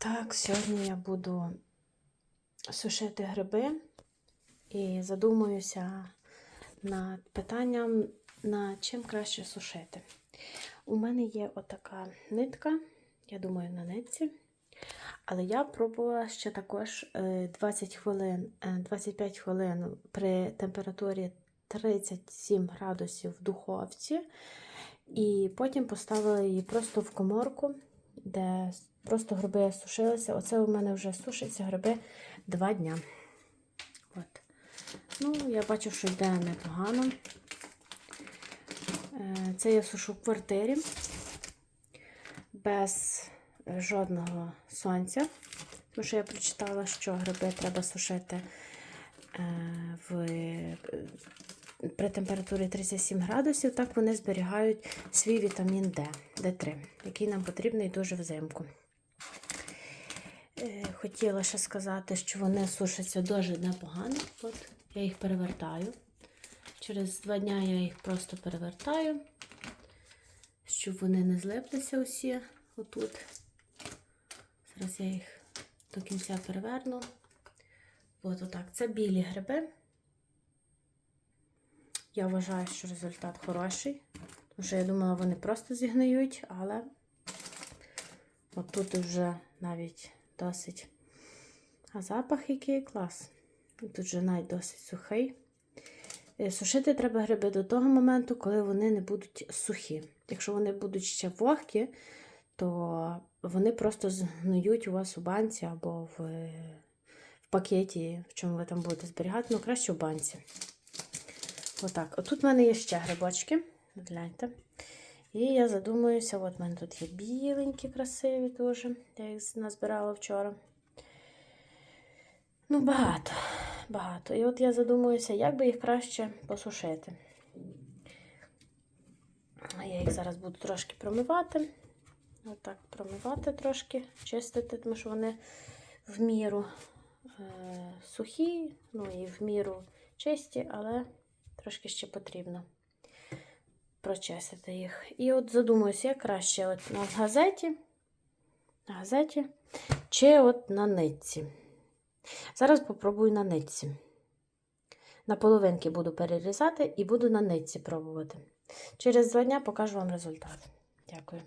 Так, сьогодні я буду сушити гриби і задумуюся над питанням, на чим краще сушити. У мене є отака нитка, я думаю, на нитці. Але я пробувала ще також е, 20 хвилин, е, 25 хвилин при температурі 37 градусів в духовці. І потім поставила її просто в коморку, де просто гриби сушилися. Оце у мене вже сушаться гриби два дня. От. Ну, я бачу, що йде непогано. Е, Це я сушу в квартирі без жодного сонця. Тому що я прочитала, що гриби треба сушити е, в, при температурі 37 градусів, так вони зберігають свій вітамін D, D3, який нам потрібний дуже взимку. Е, Хотіла ще сказати, що вони сушаться дуже непогано. От я їх перевертаю. Через два дня я їх просто перевертаю, щоб вони не злиплися усі отут. Зараз я їх до кінця переверну. От отак. Це білі гриби. Я вважаю, що результат хороший. Тому що я думала, вони просто зігниють, але отут вже навіть досить. А запах який клас. Тут вже навіть досить сухий. Е, Сушити треба гриби до того моменту, коли вони не будуть сухі. Якщо вони будуть ще вогкі, то вони просто згниють у вас у банці або в, в пакеті, в чому ви там будете зберігати, ну краще в банці. Отак. Отут в мене є ще грибочки. Гляньте. І я задумуюся, от в мене тут є біленькі, красиві дуже. Я їх назбирала вчора. Ну, багато, багато. І от я задумуюся, як би їх краще посушити. Я їх зараз буду трошки промивати. Отак промивати трошки, чистити, тому що вони в міру е, сухі, ну і в міру чисті, але трошки ще потрібно прочистити їх. І от задумуюся, як краще от на газеті, на газеті чи от на нитці. Зараз попробую на нитці. На половинки буду перерізати і буду на нитці пробувати. Через два дня покажу вам результат. Дякую.